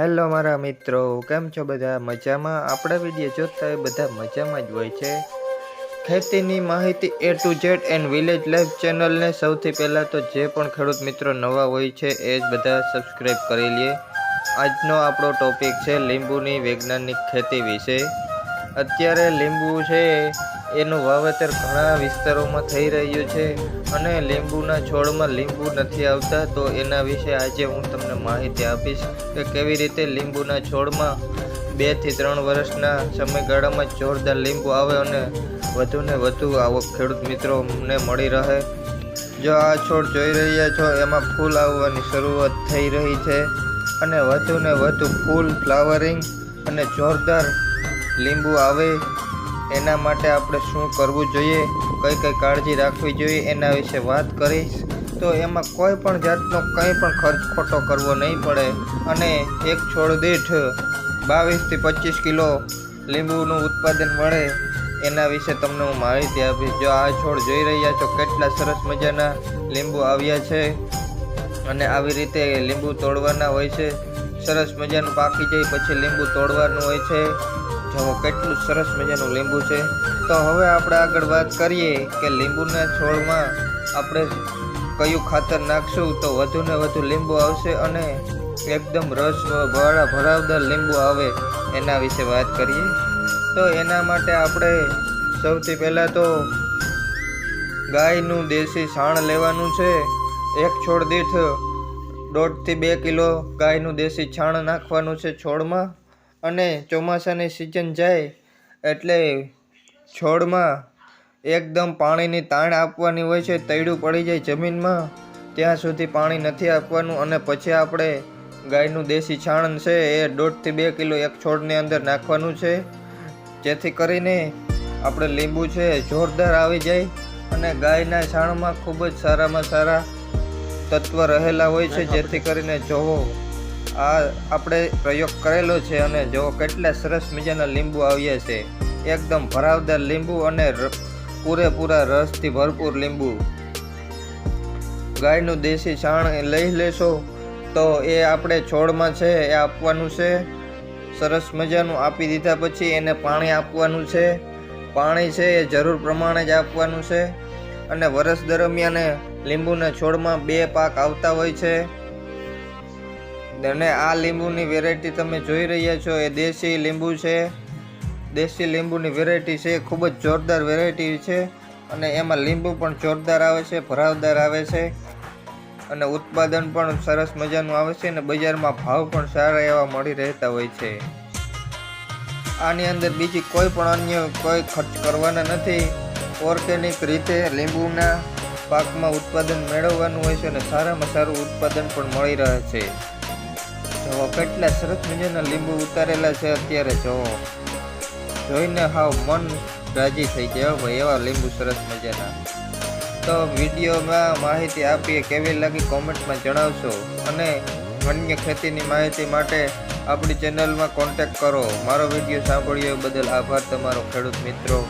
Hello મારા મિત્રો, કેમ છો બધા? મજામાં? આપણા વીડિયો જોતા એ બધા મજામાં જ હોય છે. ખેતીની માહિતી A to Z and village life ચેનલને સૌથી પહેલાં તો જે પણ ખેડૂત મિત્રો નવા હોય છે, એ જ બધા સબસ્ક્રાઈબ કરી લઈએ આજનો આપણો ટોપિક છે લીંબુની વૈજ્ઞાનિક ખેતી વિશે. અત્યારે લીંબુ છે એનું વાવેતર ઘણા વિસ્તારોમાં થઈ રહ્યું છે અને લીંબુના છોડમાં લીંબુ નથી આવતા, તો એના વિશે આજે હું તમને માહિતી આપીશ કે કેવી રીતે લીંબુના છોડમાં બેથી ત્રણ વર્ષના સમયગાળામાં જોરદાર લીંબુ આવે અને વધુને વધુ આવક ખેડૂત મિત્રોને મળી રહે. જો આ છોડ જોઈ રહ્યા છો, એમાં ફૂલ આવવાની શરૂઆત થઈ રહી છે અને વધુને વધુ ફૂલ ફ્લાવરિંગ અને જોરદાર લીંબુ આવે. એના માટે આપણે શું કરવું જોઈએ? કઈ કઈ કાળજી રાખવી જોઈએ? એના વિશે વાત કરીશ. તો એમાં કોઈ પણ જાતનો કંઈ પણ ખર્ચ ખોટો કરવો નહીં પડે. અને એક છોડ દીઠ બાવીસથી પચીસ કિલો લીંબુનું ઉત્પાદન મળે. એના વિશે તમને હું માહિતી આપીશ. જો આ છોડ જોઈ રહ્યા છો, કેટલા સરસ મજાના લીંબુ આવ્યા છે. અને આવી રીતે લીંબુ તોડવાના હોય છે. સરસ મજાનું પાકી જાય, પછી લીંબુ તોડવાનું હોય છે. જુઓ કેટલું સરસ મજાનું લીંબુ છે. તો હવે આપણે આગળ વાત કરીએ કે લીંબુના છોડમાં આપણે કયું ખાતર નાખશું તો વધુ ને વધુ લીંબુ આવશે અને એકદમ રસ ભરા ભરાવદાર લીંબુ આવે એના વિશે વાત કરીએ. તો એના માટે આપણે સૌથી પહેલાં તો ગાયનું દેશી છાણ લેવાનું છે. એક છોડ દીઠ દોઢથી બે કિલો ગાયનું દેશી છાણ નાખવાનું છે છોડમાં. અને ચોમાસાની સિઝન જાય એટલે છોડમાં એકદમ પાણીની તાણ આપવાની હોય છે, તૈડું પડી જાય જમીનમાં, ત્યાં સુધી પાણી નથી આપવાનું અને પછી આપણે ગાયનું દેશી છાણ છે એ દોઢથી બે કિલો એક છોડની અંદર નાખવાનું છે. જેથી કરીને આપણે લીંબુ છે જોરદાર આવી જાય અને ગાયના છાણમાં ખૂબ જ સારામાં સારા તત્વ રહેલા હોય છે, જેથી કરીને જોવો આ આપણે પ્રયોગ કરેલો છે અને જો કેટલા સરસ મજાના લીંબુ આવ્યા છે. એકદમ ભરાવદાર લીંબુ અને પૂરેપૂરા રસથી ભરપૂર લીંબુ. ગાયનું દેશી છાણ લઈ લેશો તો એ આપણે છોડમાં છે, એ આપવાનું છે. સરસ મજાનું આપી દીધા પછી એને પાણી આપવાનું છે. પાણી છે એ જરૂર પ્રમાણે જ આપવાનું છે. અને વરસ દરમિયાન લીંબુના છોડમાં બે પાક આવતા હોય છે. અને આ લીંબુની વેરાયટી તમે જોઈ રહ્યા છો. એ દેશી લીંબુ છે. દેશી લીંબુની વેરાયટી છે. ખૂબ જ જોરદાર વેરાયટી છે. અને એમાં લીંબુ પણ જોરદાર આવે છે, ભરાવદાર આવે છે. અને ઉત્પાદન પણ સરસ મજાનું આવે છે અને બજારમાં ભાવ પણ સારા એવા મળી રહેતા હોય છે. આની અંદર બીજી કોઈ પણ અન્ય કોઈ ખર્ચ કરવાના નથી. ઓર્ગેનિક રીતે લીંબુના પાકમાં ઉત્પાદન મેળવવાનું હોય છે અને સારામાં સારું ઉત્પાદન પણ મળી રહે છે. જુઓ કેટલા સરસ મજાના લીંબુ ઉતારેલા છે અત્યારે જો. જોઈને હાવ મન રાજી થઈ જાય ભાઈ, એવા લીંબુ સરસ મજાના. તો વિડીયોમાં માહિતી આપીએ કેવી લાગી કોમેન્ટમાં જણાવશો. અને અન્ય ખેતીની માહિતી માટે આપણી ચેનલમાં કોન્ટેક્ટ કરો. મારો વીડિયો સાંભળ્યો બદલ આભાર તમારો ખેડૂત મિત્રો.